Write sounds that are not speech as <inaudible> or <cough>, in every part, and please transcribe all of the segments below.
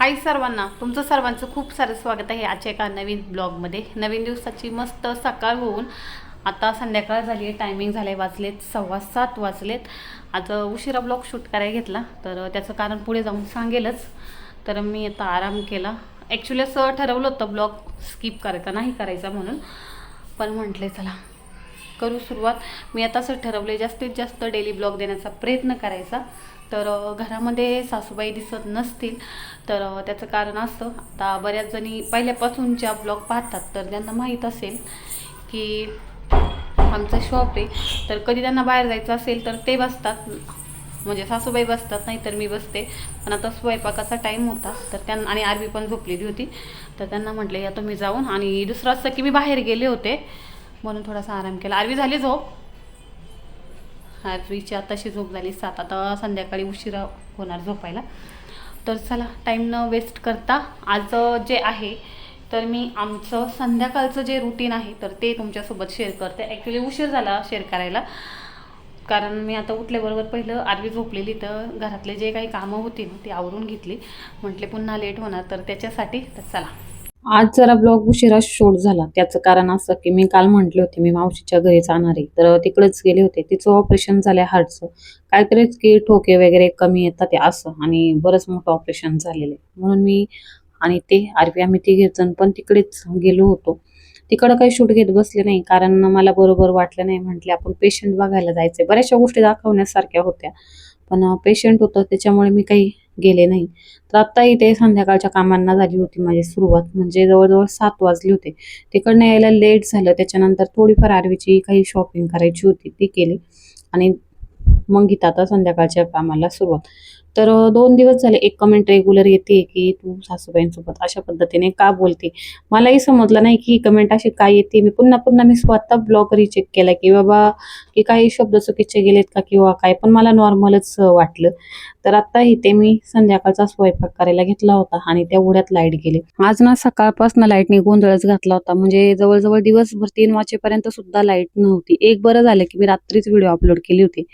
हाय सर्वांना तुमचं सर्वांचं खूप सारं स्वागत आहे आजच्या एका नवीन ब्लॉगमध्ये. नवीन दिवसाची मस्त सकाळ होऊन आता संध्याकाळ झाली आहे टायमिंग झालं आहे वाचलेत सव्वा सात वाचलेत आज उशिरा ब्लॉग शूट करायला घेतला तर त्याचं कारण पुढे जाऊन सांगेलच. तर मी आता आराम केला. ॲक्च्युली असं ठरवलं होतं ब्लॉग स्किप करायचा नाही करायचा म्हणून. पण म्हटले चला करू सुरुवात. मी आता असं ठरवले जास्तीत जास्त डेली ब्लॉग देण्याचा प्रयत्न करायचा. तर घरामध्ये सासूबाई दिसत नसतील तर त्याचं कारण असतं आता बऱ्याच जणी पहिल्यापासूनच्या ब्लॉग पाहतात तर त्यांना माहीत असेल की आमचं शॉप आहे तर कधी त्यांना बाहेर जायचं असेल तर ते बसतात. म्हणजे सासूबाई बसतात नाही तर मी बसते. पण आता स्वयंपाकाचा टाईम होता तर त्यांना आणि आरवी पण झोपलेली होती. तर त्यांना म्हटले या तुम्ही जाऊन. आणि दुसरं असं की मी बाहेर गेले होते. म्हणून थोडासा आराम केला. आरवी झाली झोप? रात्रीची आताशी झोप झाली सात. आता संध्याकाळी उशिरा होणार झोपायला. तर चला टाईम न वेस्ट करता आज जे आहे तर मी आमचं संध्याकाळचं जे रुटीन आहे तर ते तुमच्यासोबत शेअर करते. ॲक्च्युली उशीर झाला शेअर करायला. कारण मी आता उठल्याबरोबर पहिलं आरवी झोपलेली तर घरातले जे काही कामं होती ना ती आवरून घेतली. म्हटले पुन्हा लेट होणार तर त्याच्यासाठी तर चला. आज जरा ब्लॉग उशिरा शूट झाला. त्याचं कारण असं की मी काल म्हटले होते मी मावशीच्या घरी जाणार आहे. तर तिकडेच गेले होते. तिचं ऑपरेशन झालंय हार्टचं काहीतरीच की ठोके वगैरे कमी येतात ते असं. आणि बरंच मोठं ऑपरेशन झालेलं आहे. म्हणून मी आणि ते आरवी आम्ही तिघे जण पण तिकडेच गेलो होतो. तिकडं काही शूट घेत बसले नाही. कारण मला बरोबर वाटलं नाही. म्हटले आपण पेशंट बघायला जायचंय. बऱ्याचशा गोष्टी दाखवण्यासारख्या होत्या. पण पेशंट होतं. त्याच्यामुळे मी काही गेले नाही. तर आत्ता इथे संध्याकाळच्या कामांना झाली होती माझी सुरुवात. म्हणजे जवळजवळ सात वाजले होते. तिकडनं यायला लेट झालं. त्याच्यानंतर थोडीफार आरवीची काही शॉपिंग करायची होती ती केली. आणि मग गीता आता संध्याकाळच्या कामाला सुरुवात. तर दोन दिवस झाले एक कमेंट रेग्युलर येते की तू सासूबाईंसोबत अशा पद्धतीने का बोलते? मलाही समजलं नाही की कमेंट अशी काय येते. मी पुन्हा पुन्हा मी स्वतः ब्लॉग रिचेक केला की बाबा की काही शब्द चुकीचे गेलेत का किंवा काय? पण मला नॉर्मलच वाटलं. तर आता इथे मी संध्याकाळचा स्वयंपाक करायला घेतला होता आणि त्या उड्यात लाइट गेले. आज ना सकाळपासून लाईटने गोंधळच घातला होता. म्हणजे जवळजवळ दिवसभर तीन वाजेपर्यंत सुद्धा लाइट नव्हती. एक बरं झालं की मी रात्रीच व्हिडिओ अपलोड केली होती.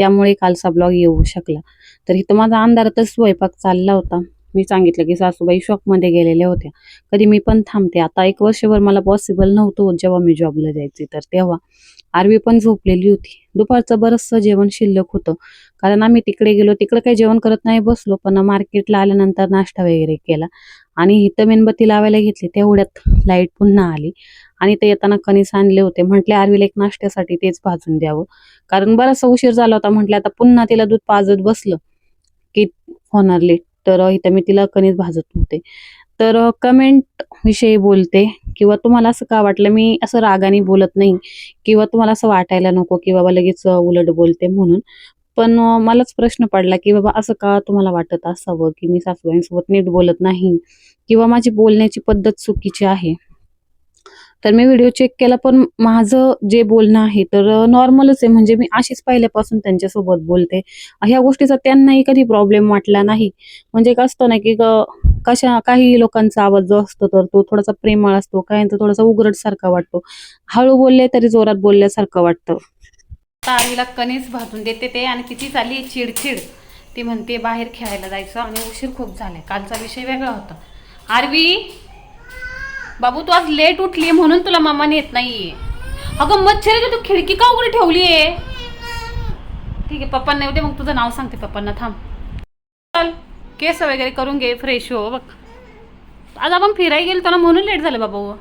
त्यामुळे कालचा ब्लॉग येऊ शकला. तर इथं माझा अंधारातच स्वयंपाक चालला होता. मी सांगितलं की सासूबाई शॉपमध्ये गेलेल्या होत्या. कधी मी पण थांबते. आता एक वर्षभर मला पॉसिबल नव्हतं जेव्हा मी जॉबला जायचे. तर तेव्हा आरवी पण झोपलेली होती. दुपारचं बरंचसं जेवण शिल्लक होतं. कारण आम्ही तिकडे गेलो. तिकडे काही जेवण करत नाही बसलो. पण मार्केटला आल्यानंतर नाश्ता वगैरे केला. आणि इथं मेणबत्ती लावायला घेतली. तेवढ्यात लाइट पुन्हा आली. आणि ते येताना कणीस आणले होते. म्हटले आरवीला एक नाश्त्यासाठी तेच भाजून द्यावं. कारण बराचसा उशीर झाला होता. म्हटलं आता पुन्हा तिला दूध पाजत बसलं की होणार लेट तर इथं मी तिला कणीस भाजत होते तर कमेंट विषयी बोलते किंवा तुम्हाला असं का वाटलं? मी असं रागाने बोलत नाही. किंवा तुम्हाला असं वाटायला नको की बाबा लगेच उलट बोलते म्हणून. पण मलाच प्रश्न पडला की बाबा असं का तुम्हाला वाटत असावं की मी सासूबाईंसोबत नीट बोलत नाही? किंवा माझी बोलण्याची पद्धत चुकीची आहे? तर मी व्हिडिओ चेक केला पण माझं जे बोलणं आहे तर नॉर्मलच आहे. म्हणजे मी अशीच पहिल्यापासून त्यांच्यासोबत बोलते. ह्या गोष्टीचा त्यांनाही कधी प्रॉब्लेम वाटला नाही. म्हणजे कसं असतं ना की कशा काही लोकांचा आवाज जो असतो तर तो थोडासा प्रेमळ असतो. काहींचा थोडासा उघडटसारखा वाटतो. हळू बोलले तरी जोरात बोलल्यासारखं वाटतं. तारीला कणीस भाजून देते ते आणि तिची चालली चिडचिड. ती म्हणते बाहेर खेळायला जायचं. आणि उशीर खूप झालाय. कालचा विषय वेगळा होता. आरवी बाबू तू आज लेट उठली म्हणून तुला मामाने येत नाहीये. अगं मच्छर तू खिडकी का उघडी ठेवली आहे ठीक आहे पप्पांना येऊ दे मग तुझं नाव सांगते पप्पांना थांब. चल केस वगैरे करून घे फ्रेश हो बघ. आज आपण फिरायला गेलो ना म्हणून लेट झालं बाबा हो.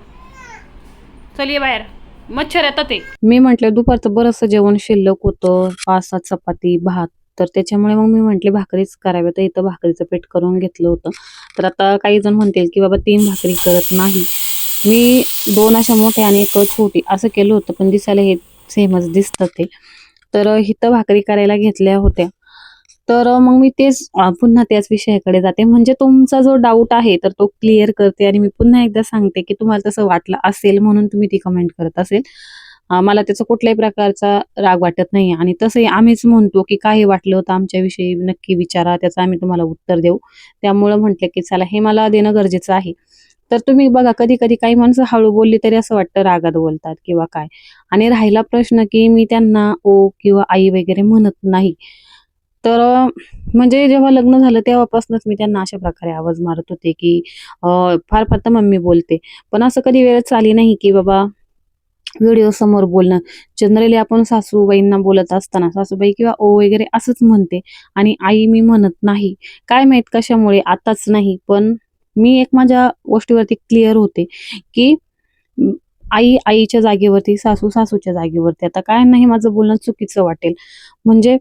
चल ये बाहेर. मच्छर येतात ते. मी म्हटलं दुपारचं बरंचसं जेवण शिल्लक होतं पाच सात चपाती भात. तर त्याच्यामुळे मग मी म्हटले भाकरीच कराव्या तर इथं भाकरीचं पीठ करून घेतलं होतं. तर आता काही जण म्हणतील की बाबा तीन भाकरी करत नाही. मी दोन अशा मोठ्या आणि एक छोटी असं केलं होतं पण दिसायला हे सेमच दिसतं ते. तर हिथं भाकरी करायला घेतल्या होत्या. तर मग मी तेच पुन्हा त्याच विषयाकडे जाते. म्हणजे तुमचा जो डाऊट आहे तर तो क्लिअर करते आणि मी पुन्हा एकदा सांगते की तुम्हाला तसं वाटलं असेल म्हणून तुम्ही ती कमेंट करत असेल. मला त्याचा कुठल्याही प्रकारचा राग वाटत नाही आणि तसंही आम्हीच म्हणतो की काही वाटलं होतं आमच्याविषयी नक्की विचारा त्याचं आम्ही तुम्हाला उत्तर देऊ. त्यामुळं म्हटलं की चला हे मला देणं गरजेचं आहे. तर तुम्ही बघा कधी कधी काही माणसं हळू बोलली तरी असं वाटतं रागात बोलतात किंवा काय. आणि राहिला प्रश्न की मी त्यांना ओ किंवा आई वगैरे म्हणत नाही. तर म्हणजे जेव्हा लग्न झालं तेव्हापासूनच मी त्यांना अशा प्रकारे आवाज मारत होते की फार फार तर मम्मी बोलते. पण असं कधी वेळच आली नाही की बाबा व्हिडिओ समोर बोलणं. जनरली आपण सासूबाईंना बोलत असताना सासूबाई किंवा ओ वगैरे असंच म्हणते. आणि आई मी म्हणत नाही. काय माहीत कशामुळे आताच नाही. पण मी एक माझ्या गोष्टीवरती क्लिअर होते की आई आईच्या जागेवरती सासू सासूच्या जागेवरती. आता काय नाही माझं बोलणं चुकीचं वाटेल. म्हणजे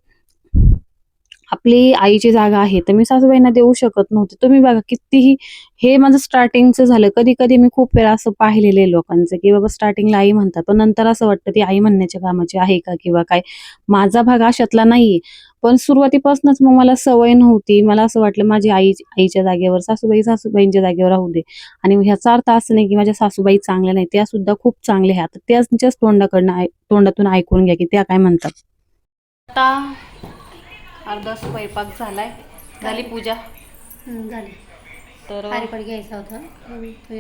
आपली आईची जागा आहे तर मी सासूबाईंना देऊ शकत नव्हते. तुम्ही बघा कितीही हे माझं स्टार्टिंगचं झालं. कधी कधी मी खूप वेळा असं पाहिलेलं आहे लोकांचं की बाबा स्टार्टिंगला आई म्हणतात. पण नंतर असं वाटतं ती आई म्हणण्याच्या कामाची आहे का किंवा काय? माझा भाग अशातला नाहीये. पण सुरुवातीपासूनच मग मला सवय नव्हती. मला असं वाटलं माझी आई आईच्या जागेवर सासूबाई सासूबाईंच्या जागेवर राहू दे. आणि ह्याचा अर्थ असं नाही की माझ्या सासूबाई चांगल्या नाही त्या सुद्धा खूप चांगल्या आहेत. आता त्यांच्याच तोंडाकडनं तोंडातून ऐकून घ्या की त्या काय म्हणतात. आता अर्धा स्वयंपाक झालाय. झाली पूजा? हं, झाली. तर हरिपाठ घ्यायचा होता.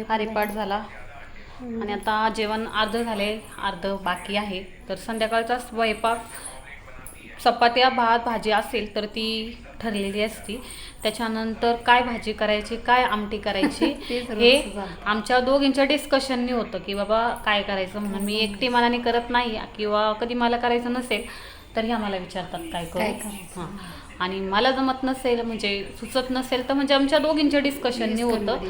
हरिपाठ झाला. आणि आता जेवण अर्ध झाले अर्ध बाकी आहे. तर संध्याकाळचा स्वयंपाक चपात्या भात भाजी असेल तर ती ठरलेली असती. त्याच्यानंतर काय भाजी करायची काय आमटी करायची <laughs> हे. आमच्या दोघींच्या डिस्कशननी होतं की बाबा काय करायचं म्हणून. मी एकटी मनाने करत नाही किंवा कधी मला करायचं नसेल तर ह्या मला विचारतात काय करू? हां. आणि मला जमत नसेल म्हणजे सुचत नसेल तर म्हणजे आमच्या दोघींच्या डिस्कशननी होतं.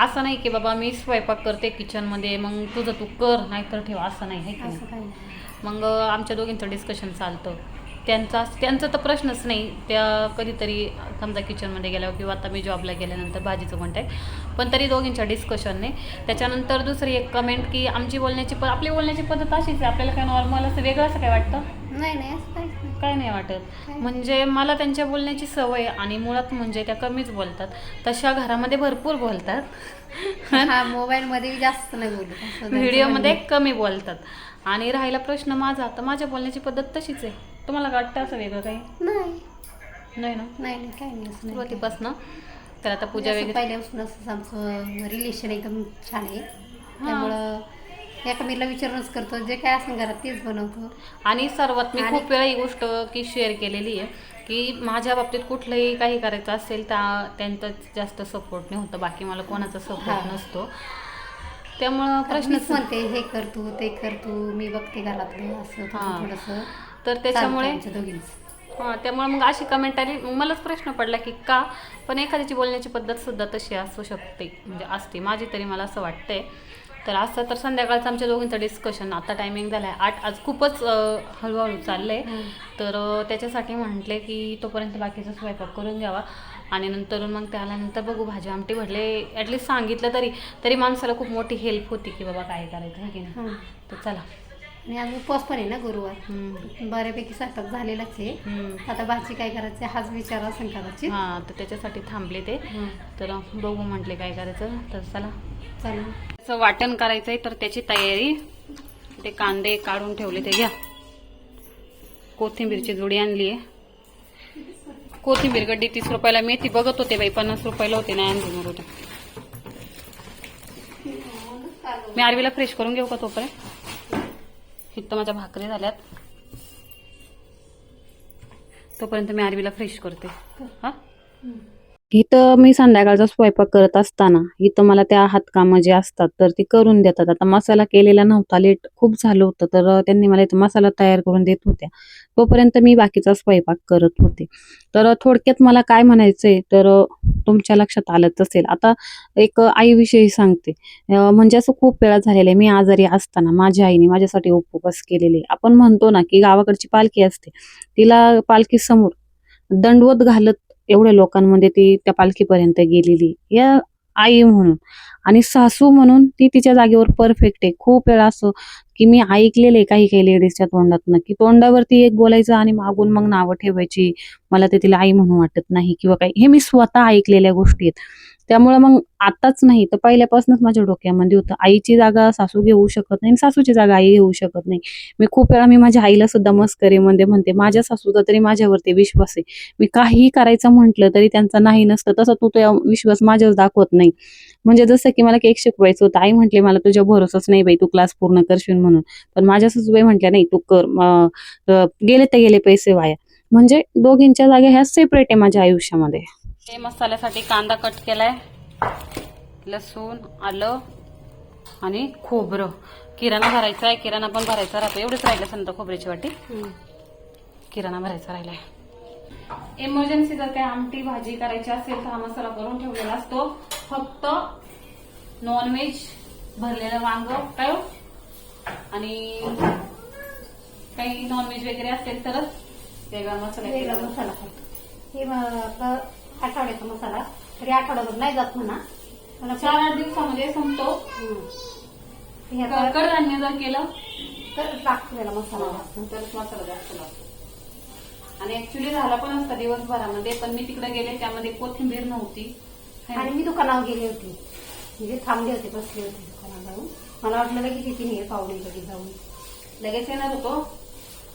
असं नाही की बाबा मी स्वयंपाक करते किचनमध्ये मग तुझं तू कर नाहीतर ठेव. असं नाही है नाही? मग आमच्या दोघींचं डिस्कशन चालतं. त्यांचा त्यांचा तर प्रश्नच नाही. त्या कधीतरी समजा किचनमध्ये गेल्यावर किंवा आता मी जॉबला गेल्यानंतर भाजीचं म्हणते पण तरी दोघींच्या डिस्कशनने त्याच्यानंतर दुसरी एक कमेंट की आमची बोलण्याची प आपली बोलण्याची पद्धत अशीच आहे. आपल्याला काय नॉर्मल असं वेगळं असं काय वाटतं? नाही नाही असं काहीच नाही. काय नाही वाटत. म्हणजे मला त्यांच्या बोलण्याची सवय आहे आणि मुळात म्हणजे त्या कमीच बोलतात. तशा घरामध्ये भरपूर बोलतात. <laughs> हा मोबाईल मध्ये जास्त नाही बोलत. असं त्यांचं व्हिडिओमध्ये कमी बोलतात. आणि राहिला प्रश्न माझा तर माझ्या बोलण्याची पद्धत तशीच आहे. तुम्हाला वाटतं असं वेगळं काही. नाही. नाही ना? नाही नाही काही नाही असं नाही. सुरुवातीपासून. तर आता पूजा वगैरे पहिल्यापासून असं आमचं रिलेशन एकदम छान आहे. त्यामुळं एकामेकीला विचारूनच करतो जे काय असेल घरात तेच बनवतो. आणि सर्वात मी आणि- खूप वेळा ही गोष्ट की शेअर केलेली आहे की माझ्या बाबतीत कुठलंही काही करायचं असेल त्या त्यांचा जास्त सपोर्ट नाही होतं बाकी मला कोणाचा सपोर्ट हा. नसतो. त्यामुळं प्रश्नच प्रश्नच म्हणते हे कर तू ते कर तू मी बघते घरातलं असं हा. थोडस. तर त्याच्यामुळे हां त्यामुळे मग अशी कमेंट आली मग मलाच प्रश्न पडला की का? पण एखाद्याची बोलण्याची पद्धत सुद्धा तशी असू शकते म्हणजे असते. माझी तरी मला असं वाटतंय. तर असं तर संध्याकाळचं आमच्या दोघींचं डिस्कशन आता टायमिंग झालं आहे आठ आज खूपच हळूहळू चाललं आहे तर त्याच्यासाठी म्हटले की तोपर्यंत बाकीचा स्वयंपाक करून घ्यावा. आणि नंतर मग त्यानंतर बघू भाजी आमटी म्हटले ॲटलिस्ट सांगितलं तरी तरी माणसाला खूप मोठी हेल्प होती की बाबा काय करायचं की नाही? तर चला. आणि आज उपवास पण आहे ना गुरुवार. बऱ्यापैकी स्वयंपाक झालेलाच आहे. आता भाजी काय करायची हाच विचार असेल कदाचित हां तर त्याच्यासाठी थांबले ते. तर बघू म्हटले काय करायचं. तर चला. त्याचं वाटण करायचंय तर त्याची तयारी. ते कांदे काढून ठेवले ते घ्या. कोथिंबीरची जोडी आणली आहे. कोथिंबीर गड्डी तीस रुपयाला मेथी बघत होते बाई पन्नास रुपयाला होते. नाही आणली मग मी आरवीला फ्रेश करून घेऊ का तोपर्यंत? इथं माझ्या भाकरी झाल्यात. तोपर्यंत मी आरवीला फ्रेश करते. हा? इथं मी संध्याकाळचा स्वयंपाक करत असताना इथं मला त्या हातकामं जे असतात तर ती करून देतात. आता मसाला केलेला नव्हता लेट खूप झालं होतं तर त्यांनी मला इथं मसाला तयार करून देत होत्या. तोपर्यंत मी बाकीचा स्वयंपाक करत होते. तर थोडक्यात मला काय म्हणायचंय तर तुमच्या लक्षात आलंच असेल. आता एक आईविषयी सांगते. म्हणजे असं खूप वेळा झालेलं आहे मी आजारी असताना माझ्या आईने माझ्यासाठी उपवास केलेले. आपण म्हणतो ना की गावाकडची पालखी असते. तिला पालखी समोर दंडवत घालत एवढ्या लोकांमध्ये ती त्या पालखीपर्यंत गेलेली या आई म्हणून. आणि सासू म्हणून ती तिच्या जागेवर परफेक्ट आहे. खूप वेळा असो की मी ऐकलेलं आहे काही काही लेडीजच्या तोंडातनं की तोंडावरती एक बोलायचं आणि मागून मग नावं ठेवायची. मला ते तिला आई म्हणून वाटत नाही किंवा काही. हे मी स्वतः ऐकलेल्या गोष्टी आहेत. त्यामुळे मग आताच नाही तर पहिल्यापासूनच माझ्या डोक्यामध्ये होतं आईची जागा सासू घेऊ शकत नाही आणि सासूची जागा आई घेऊ शकत नाही. मी खूप वेळा मी माझ्या आईला सुद्धा मस्करीमध्ये म्हणते माझ्या सासूचा तरी माझ्यावरती विश्वास आहे. मी काहीही करायचं म्हटलं तरी त्यांचा नाही नसतं तसं तू तो विश्वास माझ्यावर दाखवत नाही. म्हणजे जसं की मला केक शिकवायचं होतं आई म्हटले मला तुझ्या भरोसाच नाही बाई तू क्लास पूर्ण करशील म्हणून. पण माझ्या सासूबाई म्हटल्या नाही तू कर गेले ते गेले पैसे वाया. म्हणजे दोघींच्या जागा ह्या सेपरेट आहे माझ्या आयुष्यामध्ये. हे मसाल्यासाठी कांदा कट केलाय. लसूण आलं आणि खोबरं. किराणा भरायचा आहे किराणा पण भरायचा राहतो एवढंच राहिलं संत खोबऱ्याची वाटी. किराणा भरायचा राहिलाय. इमर्जन्सी जर काही आमटी भाजी करायची असेल तर हा मसाला करून ठेवलेला असतो. फक्त नॉनव्हेज भरलेलं वांग काय हो? आणि काही नॉनव्हेज वगैरे असेल तरच वेगळा मसाला वेगळा मसाला. हे आठवड्याचा मसाला. तरी आठवड्याभर नाही जात म्हणा. चार आठ दिवसामध्ये संपतो. हे कडधान्य जर केलं? तरच लागतो त्याला मसाला. तरच मसाला जास्त लागतो. आणि ऍक्च्युली झाला पण असता दिवसभरामध्ये पण मी तिकडे गेले त्यामध्ये कोथिंबीर नव्हती. आणि मी दुकानावर गेले होते. म्हणजे थांबले होते बसले होते दुकानात जाऊन. मला वाटलं लगेच येते नाही पाहुणे लगेच जाऊन. लगेच येणार होतो.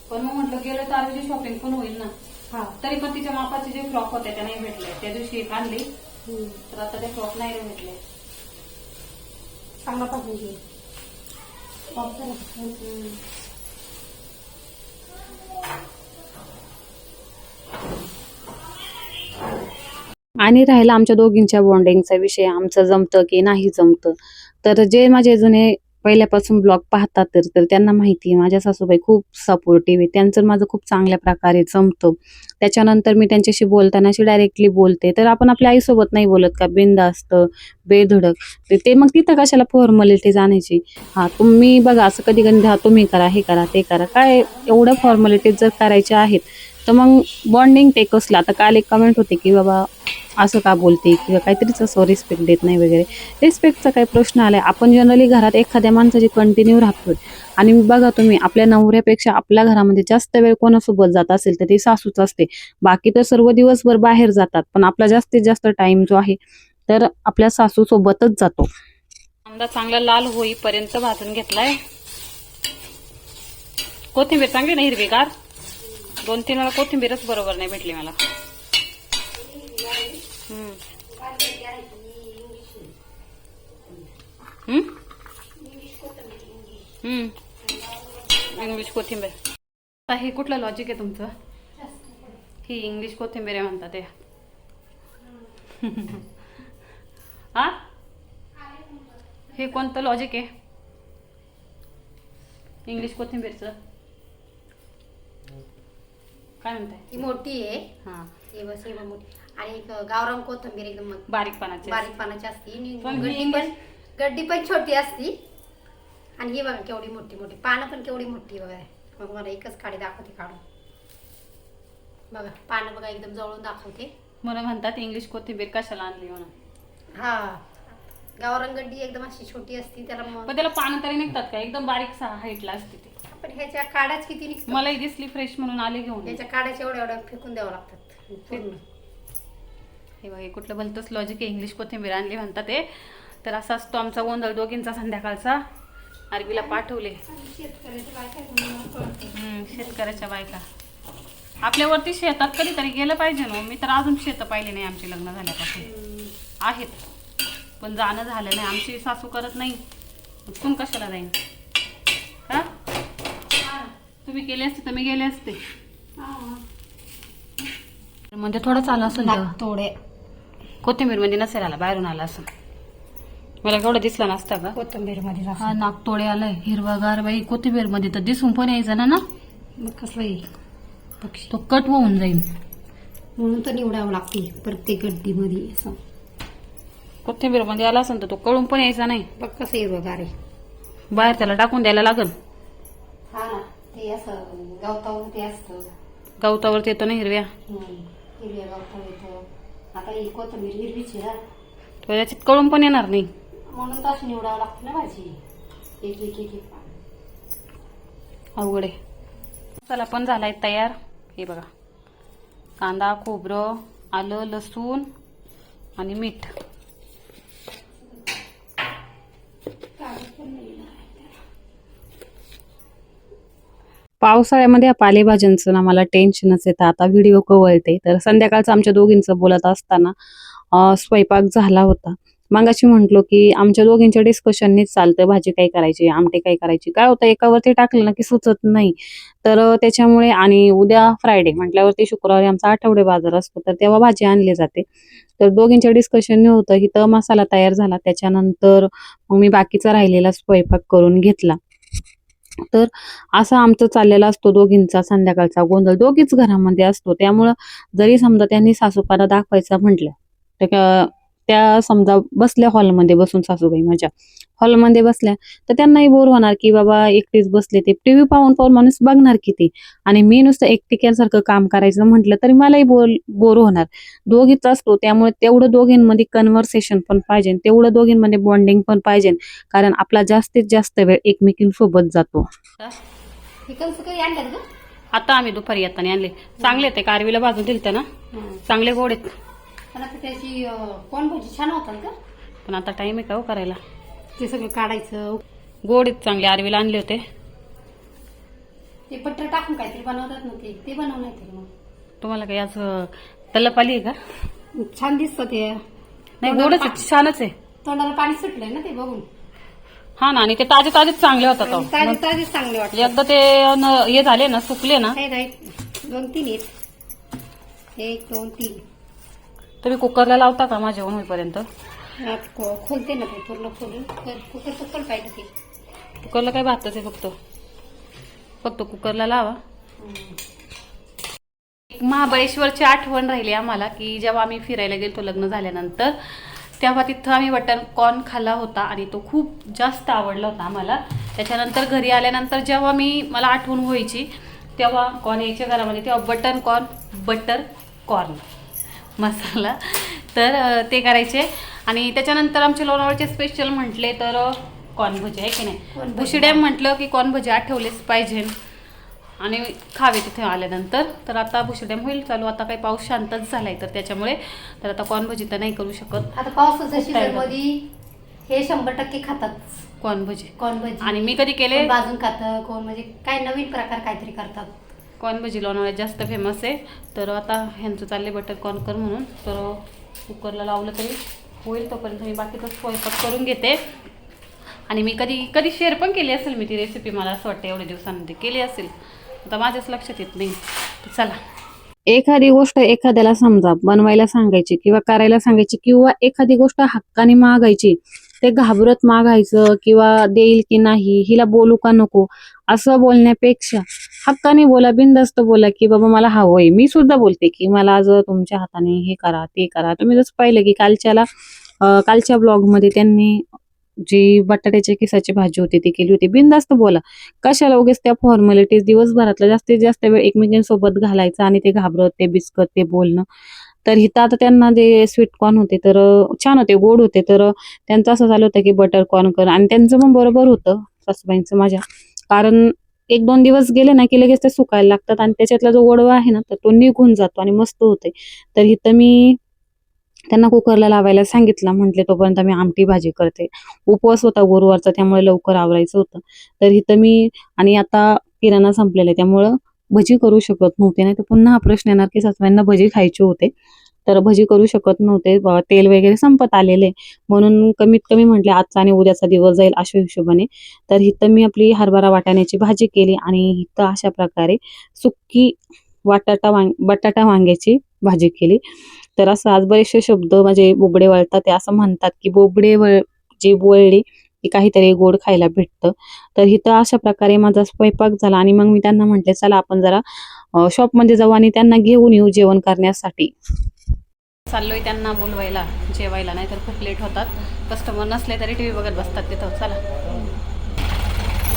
पण मग म्हटलं गेलं तर आरोग्य शॉपिंग पण होईल ना. हा तरी पण तिच्या मापाचे जे फ्रॉक होते त्या नाही भेटले. त्या दिवशी एक आणली. तर आता ते फ्रॉक नाही रे भेटले. चांगला जरा पकडून. आणि राहिला आमच्या दोघींच्या बॉन्डिंगचा विषय. आमचं जमतं की नाही जमतं. तर जे माझे जुने पहिल्यापासून ब्लॉग पाहतात तर तर त्यांना माहिती आहे माझ्या सासूबाई खूप सपोर्टिव्ह आहे. त्यांचं माझं खूप चांगल्या प्रकारे जमतं. त्याच्यानंतर मी त्यांच्याशी बोलताना अशी डायरेक्टली बोलते. तर आपण आपल्या आईसोबत नाही बोलत का? बिंदास्त बेधडक. तर ते मग तिथं कशाला फॉर्मॅलिटी जाण्याची? हा तुम्ही बघा असं कधी कधी तुम्ही करा हे करा ते करा. काय एवढं फॉर्मॅलिटीज जर करायच्या आहेत तर मग बॉन्डिंग ते कसलं? आता काल एक कमेंट होते की बाबा असं का बोलते? किंवा काहीतरीच असं रिस्पेक्ट देत नाही वगैरे. रिस्पेक्टचा काही प्रश्न आलाय. आपण जनरली घरात एखाद्या माणसाची कंटिन्यू राहतोय. आणि बघा तुम्ही आपल्या नवऱ्यापेक्षा आपल्या घरामध्ये जास्त वेळ कोणासोबत जात असेल तर ती सासूच असते. बाकी तर सर्व दिवसभर बाहेर जातात. पण आपला जास्तीत जास्त टाइम जो आहे तर आपल्या सासू सोबतच जातो. कांदा चांगला लाल होईपर्यंत भाजून घेतलाय. कोथिंबीर चांगली ना हिरवीगार? दोन तीन वेळा कोथिंबीरच बरोबर नाही भेटली मला. इंग्लिश कोथिंबीर. आता हे कुठलं लॉजिक आहे तुमचं? ही इंग्लिश कोथिंबीर आहे म्हणतात ते. <laughs> हा? हे कोणतं लॉजिक आहे? इंग्लिश कोथिंबीरचं. काय म्हणताय? ही मोठी आहे. हा. हे बस हे बघ मोठी. आणि एक गावरान कोथंबीर एकदम बारीक पानाचे बारीक पानाची असती. आणि पण ही गड्डी पण गड्डी पण छोटी असती. आणि ही बघा केवढी मोठी मोठी. पानं पण केवढी मोठी बघा. मग मला एकच काडी दाखवते काढून. बघा पानं बघा एकदम जवळून दाखवते. मला म्हणतात इंग्लिश कोथिंबीर कशाला आणली म्हणून. हा. गावरान गड्डी एकदम अशी छोटी असती त्याला मग पण त्याला पानं तरी निघतात का? एकदम बारीक हाईटला असते ती. पण ह्याच्या काड्याच किती निघतात? मलाही दिसली फ्रेश म्हणून आले घेऊन. ह्याच्या काड्याच्या एवढ्या एवढ्या फेकून द्यावं लागतात. पूर्ण. हे बघा हे कुठलं भलतंच लॉजिक आहे. इंग्लिश कोथिंबीर आणली म्हणतात ते तर असा असतो आमचा गोंधळ दोघींचा संध्याकाळचा. आरबीला पाठवले. शेतकऱ्याच्या बायका आपल्यावरती शेतात कधीतरी गेलं पाहिजे ना मी तर अजून शेतं पाहिली नाही आमची लग्न झाल्यापासून. आहेत. पण जाणं झालं नाही. आमची सासू करत नाही. तून कशाला जाईन? का तुम्ही केले असते तर मी गेले असते. म्हणजे थोडं चालू असेल नाक तोडे. कोथिंबीरमध्ये नसेल आला बाहेरून आला असं. मला केवढं दिसला नसता का कोथंबीरमध्ये हा नागतोडे आलाय. हिरवागार बाई कोथिंबीरमध्ये तर दिसून पण यायचं ना ना? मग येईल? पक्षी. तो कट होऊन जाईल. म्हणून तर निवडावं लागते प्रत्येक गड्डीमध्ये असं. कोथिंबीरमध्ये आला असेल तर तो कळून पण यायचा नाही. बघ कसं हिरवगार आहे. बाहेर त्याला टाकून द्यायला लागल. हा. ना ते असं गवतावर ते असतं. गवतावरती येतो ना हिरव्या. हिरव्या गवतावर येतं. आता ही कोथंबीर हिरवीच आहे ना. तो त्याच्यात कळून पण येणार नाही. म्हणून तर अशी निवडावं लागते ना भाजी. एक एक एक एक. अवघड आहे. मसाला पण झालाय तयार. हे बघा. कांदा खोबरं आलं लसूण आणि मीठ. पावसाळ्यामध्ये या पालेभाज्यांचं ना मला टेन्शनच येतं. आता व्हिडिओ कवळते. तर संध्याकाळचं आमच्या दोघींचं बोलत असताना स्वयंपाक झाला होता. मगाशी म्हटलो की आमच्या दोघींच्या डिस्कशननीच चालतं. भाजी काय करायची आमटे काय करायची? काय होतं एकावरती टाकलं ना की सुचत नाही. तर त्याच्यामुळे आणि उद्या फ्रायडे म्हटल्यावरती शुक्रवारी आमचा आठवडे बाजार असतो तर तेव्हा भाजी आणली जाते. तर दोघींच्या डिस्कशनने होतं इथं मसाला तयार झाला. त्याच्यानंतर मग मी बाकीचा राहिलेला स्वयंपाक करून घेतला. तर असा आमचं चाललेला असतो दोघींचा संध्याकाळचा गोंधळ. दोघीच घरामध्ये असतो. त्यामुळं जरी समजा त्यांनी सासूपाला दाखवायचं म्हटलं तर त्या समजा बसल्या हॉलमध्ये बसून सासूबाई माझ्या. हॉलमध्ये बसल्या तर त्यांनाही बोर होणार की बाबा एकटीच बसले ते. टीव्ही पाहून पाहून माणूस बघणार किती? आणि मी नुसतं एकटिक्यासारखं काम करायचं म्हटलं तरी मलाही बोर बोर होणार. दोघीच असतो त्यामुळे तेवढं दोघींमध्ये कन्व्हर्सेशन पण पाहिजे तेवढं दोघींमध्ये बॉन्डिंग पण पाहिजे कारण आपला जास्तीत जास्त वेळ एकमेकींसोबत जातो. हे आता आम्ही दुपारी येताना आणले. चांगले ते कारवीला भाजून दिलते ना. चांगले गोड आहेत. पण आता त्याची अं, कोण भाजी छान होतात का पण आता टाइम आहे का हो करायला? ते सगळं काढायचं. गोड आहेत चांगले आरवीला आणले होते. ते पट्टर टाकून काहीतरी बनवतात ना ते. ते तरी मग. तुम्हाला काही आज तलप आली आहे का? छान दिसतं ते. नाही गोडच आहे छानच आहे. तोंडाला पाणी सुटलंय ना ते बघून. हा ना आणि ते ताजे ताजेच चांगले होतात अहो. ताजे ताजेच चांगले वाटतात. एकदा ते न- हे झाले ना सुकले ना. आहेत आहेत दोन तीन आहेत. एक दोन तीन. तुम्ही कुकरला लावता का माझ्या होईपर्यंत खो- खोलते ना पूर्ण खोलून. कुकर कुकर पाहिजे ते कुकरला काय भातच आहे फक्त. फक्त कुकरला लावा. एक महाबळेश्वरची आठवण राहिली आम्हाला की जेव्हा आम्ही फिरायला गेलो लग्न झाल्यानंतर तेव्हा तिथं आम्ही बटन कॉर्न खाल्ला होता आणि तो खूप जास्त आवडला होता आम्हाला. त्याच्यानंतर घरी आल्यानंतर जेव्हा मी मला आठवण व्हायची तेव्हा कॉर्न यायच्या घरामध्ये तेव्हा button corn butter corn masala. तर ते करायचे. आणि त्याच्यानंतर आमचे लोणावळचे स्पेशल म्हटले तर कॉर्न भजी आहे की कॉर्न नाही भजी. डॅम म्हटलं की कॉर्न भजी आठवलेच पाहिजे. आणि खावे तिथे आल्यानंतर. तर आता डॅम होईल चालू. आता काही पाऊस शांतच झालाय तर त्याच्यामुळे. तर आता कॉर्न भजी तर नाही करू शकत. आता पावसाच्या मध्ये हे शंभर टक्के खातात. कॉर्न भजी कोण भजी आणि मी कधी केले? कोण भाजून खातं कोण म्हणजे काय नवीन प्रकार काहीतरी करतात. कॉर्न भजी लोणावळ्यात जास्त फेमस आहे. तर आता ह्यांचं चालले बटर कॉर्न कर म्हणून. तर कुकरला लावलं तरी. होईल तोपर्यंत मी बाकीचा स्वयंपाक करून घेते. आणि मी कधी कधी शेअर पण केली असेल मी ती रेसिपी मला असं वाटतं एवढ्या दिवसांमध्ये केली असेल. आता माझ्याच लक्षात येत नाही. चला. एखादी गोष्ट एखाद्याला समजा बनवायला सांगायची किंवा करायला सांगायची किंवा एखादी गोष्ट हक्काने मागायची ते घाबरत मागायचं किंवा देईल की नाही हिला बोलू का नको असं बोलण्यापेक्षा हक्काने बोला बिंदस्त बोला की बाबा मला हवंय. मी सुद्धा बोलते की मला आज तुमच्या हाताने हे करा ते करा. तुम्ही जसं पाहिलं की कालच्याला कालच्या ब्लॉगमध्ये त्यांनी जी बटाट्याच्या किसाची भाजी होती ती केली होती. बिनधास्त बोला. कशाला उगेच त्या फॉर्मॅलिटीज दिवसभरातला जास्तीत जास्त वेळ एकमेकांसोबत घालायचा आणि ते घाबरत ते बिस्कत ते बोलणं. तर हिथं आता त्यांना जे स्वीट कॉर्न होते तर छान होते गोड होते. तर त्यांचं असं झालं होतं की बटर कॉर्न कर. आणि त्यांचं पण बरोबर होतं सासूबाईंचं माझ्या. कारण एक दोन दिवस गेले ना की लगेच ते सुकायला लागतात आणि त्याच्यातला जो गोडवा आहे ना तर तो निघून जातो आणि मस्त होते. तर इथं मी त्यांना कुकरला लावायला सांगितलं म्हटले तोपर्यंत मी आमटी भाजी करते. उपवास होता गुरुवारचा त्यामुळे लवकर आवरायचं होतं. तर इथं मी आणि आता किराणा संपलेला आहे त्यामुळं भजी करू शकत नव्हते. नाही तर पुन्हा हा प्रश्न येणार की सासऱ्यांना भजी खायचे होते. तर भजी करू शकत नव्हते. तेल वगैरे संपत आलेले. म्हणून कमीत कमी म्हटले आजचा आणि उद्याचा दिवस जाईल अशा हिशोबाने. तर इथं मी आपली हरभरा वाटाण्याची भाजी केली आणि इथं अशा प्रकारे सुक्की वाटाटा वांग बटाटा वांग्याची भाजी केली. तर असं आज बरेचसे शब्द म्हणजे बोबडे वळतात. ते असं म्हणतात की बोबडे वळ जी वळली की काहीतरी गोड खायला भेटतं. तर इथं अशा प्रकारे माझा स्वयंपाक झाला आणि मग मी त्यांना म्हटले चला आपण जरा शॉपमध्ये जाऊ आणि त्यांना घेऊन येऊ जेवण करण्यासाठी. चाललोय त्यांना बोलवायला जेवायला नाही तर खूप लेट होतात. कस्टमर नसले तरी टी व्ही बघत बसतात तिथं. चला.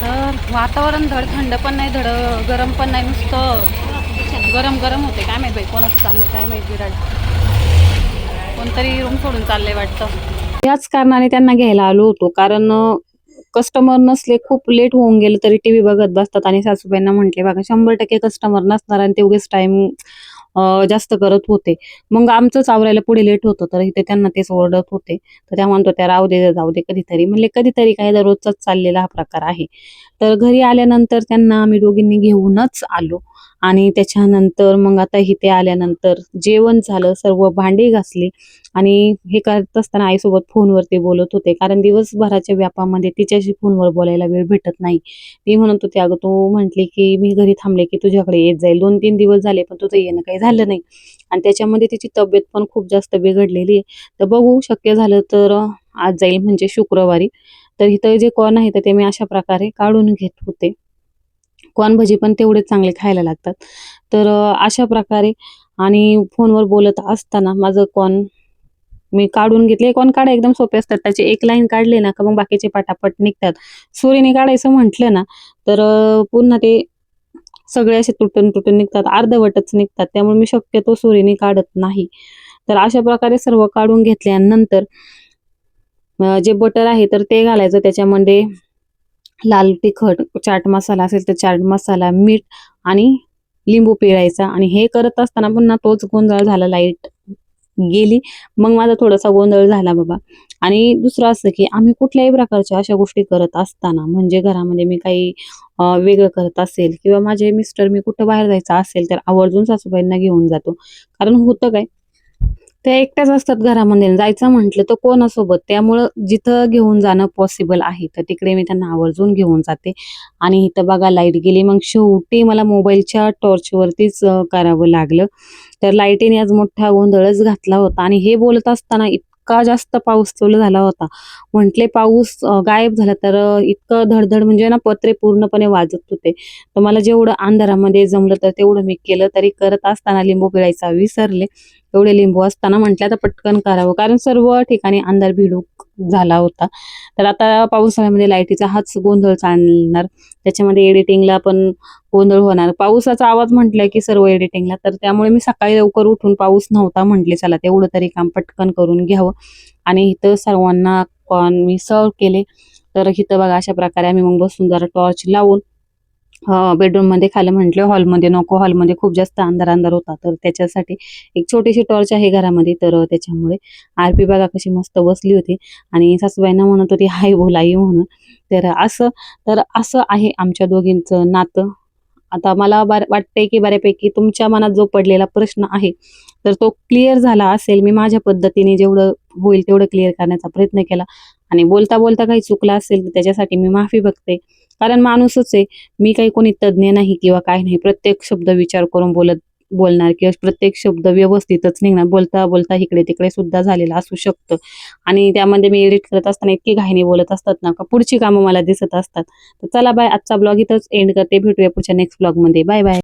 तर वातावरण धड थंड पण नाही धड गरम पण नाही नुसतं गरम गरम होते. काय माहीत बाई कोणाचं चाललं काय माहीत विराट कोणतरी रूम सोडून चाललंय वाटतं. याच कारणाने त्यांना घ्यायला आलो होतो. कारण कस्टमर नसले खूप लेट होऊन गेले तरी टीव्ही बघत बसतात. आणि सासूबाईंना म्हटले बघा शंभर टक्के कस्टमर नसणार आणि तेवढेच टाइम जास्त करत होते. मग आमचंच आवरायला पुढे लेट होतं तर इथे त्यांना तेच ओरडत होते. तर त्या म्हणतो त्या राहू दे जाऊ दे कधीतरी. म्हणले कधीतरी काय दररोजचाच चाललेला हा प्रकार आहे. तर घरी आल्यानंतर त्यांना आम्ही दोघींनी घेऊनच आलो. आणि त्याच्यानंतर मग आता इथे आल्यानंतर जेवण झालं सर्व भांडी घासली आणि हे करत असताना आईसोबत फोनवरती बोलत होते. कारण दिवसभराच्या व्यापामध्ये तिच्याशी फोनवर बोलायला वेळ भेटत नाही. ती म्हणत होती अगं तू म्हटली की मी घरी थांबले की तुझ्याकडे येत जाईल. दोन तीन दिवस झाले पण तुझं येणं काही झालं नाही. आणि त्याच्यामध्ये तिची तब्येत पण खूप जास्त बिघडलेली आहे. तर बघू शक्य झालं तर आज जाईल म्हणजे शुक्रवारी. तर इथं जे कॉर्न आहे तर ते मी अशा प्रकारे काढून घेत होते. कॉर्न भजी पण तेवढेच चांगले खायला लागतात. तर अशा प्रकारे आणि फोनवर बोलत असताना माझं कॉर्न मी काढून घेतले. कॉर्न काढा एकदम सोपे असतात. त्याचे एक लाईन काढले ना का मग बाकीचे पटापट निघतात. सुरीने काढायचं म्हटलं ना तर पुन्हा ते सगळे असे तुटून तुटून निघतात. अर्धवटच निघतात. त्यामुळे मी शक्यतो सुरीने काढत नाही. तर अशा प्रकारे सर्व काढून घेतल्यानंतर जे बटर आहे तर ते घालायचं. त्याच्यामध्ये लाल तिखट चाट मसाला असेल तर चाट मसाला मीठ आणि लिंबू पिळायचा. आणि हे करत असताना पुन्हा तोच गोंधळ झाला लाइट गेली. मग माझा थोडासा गोंधळ झाला बाबा. आणि दुसरं असं की आम्ही कुठल्याही प्रकारच्या अशा गोष्टी करत असताना म्हणजे घरामध्ये मी काही वेगळं करत असेल किंवा माझे मिस्टर मी कुठं बाहेर जायचं असेल तर आवर्जून सासूबाईंना घेऊन जातो. कारण होतं काय त्या एकट्याच असतात घरामध्ये. जायचं म्हटलं तर कोणासोबत? त्यामुळं जिथं घेऊन जाणं पॉसिबल आहे. तर तिकडे मी त्यांना आवर्जून घेऊन जाते. आणि इथं बघा लाइट गेली. मग शेवटी मला मोबाईलच्या टॉर्चवरतीच करावं लागलं. तर लाईटीने आज मोठा गोंधळच घातला होता. आणि हे बोलत असताना इतका जास्त पाऊस चालू झाला होता. म्हटले पाऊस गायब झाला. तर इतकं धडधड म्हणजे ना पत्रे पूर्णपणे वाजत होते. तर मला जेवढं अंधारामध्ये जमलं तर तेवढं मी केलं. तरी करत असताना लिंबू पिळायचा विसरले. एवढे लिंबू असताना म्हटलं तर पटकन करावं. कारण सर्व ठिकाणी अंधार भिडूक झाला होता. तर आता पावसाळ्यामध्ये लाईटीचा हाच गोंधळ चालणार. त्याच्यामध्ये एडिटिंगला पण गोंधळ होणार. पावसाचा आवाज म्हटलं की सर्व एडिटिंगला. तर त्यामुळे मी सकाळी लवकर उठून पाऊस नव्हता म्हटले चला तेवढं तरी काम पटकन करून घ्यावं. आणि इथं सर्वांना कॉर्न मी सर्व केले. तर इथं बघा अशा प्रकारे आम्ही मग बसून जरा टॉर्च लावून बेडरूममध्ये खाली म्हटलं हॉलमध्ये नको हॉलमध्ये खूप जास्त अंधार अंधार होता. तर त्याच्यासाठी एक छोटीशी टॉर्च आहे घरामध्ये तर त्याच्यामुळे आरपी बागा कशी मस्त बसली होती. आणि सासूबाईंना म्हणत होती हाय बोलाई म्हणून. तर असं तर असं आहे आमच्या दोघींचं नातं. आता मला वाटतंय की बऱ्यापैकी तुमच्या मनात जो पडलेला प्रश्न आहे तर तो क्लिअर झाला असेल. मी माझ्या पद्धतीने जेवढं होईल तेवढं क्लिअर करण्याचा प्रयत्न केला. आणि बोलता बोलता काही चुकला असेल तर त्याच्यासाठी मी माफी बघते. कारण माणूसच आहे. मी काही कोणी तज्ज्ञ नाही किंवा काय नाही. प्रत्येक शब्द विचार करून बोलत बोलणार किंवा प्रत्येक शब्द व्यवस्थितच निघणार. बोलता बोलता इकडे तिकडे सुद्धा झालेला असू शकतं. आणि त्यामध्ये मी एडिट करत असताना इतकी घाईने बोलत असतात ना का पुढची कामं मला दिसत असतात. तर चला बाय आजचा ब्लॉग इथंच एंड करते. भेटूया पुढच्या नेक्स्ट ब्लॉगमध्ये बाय बाय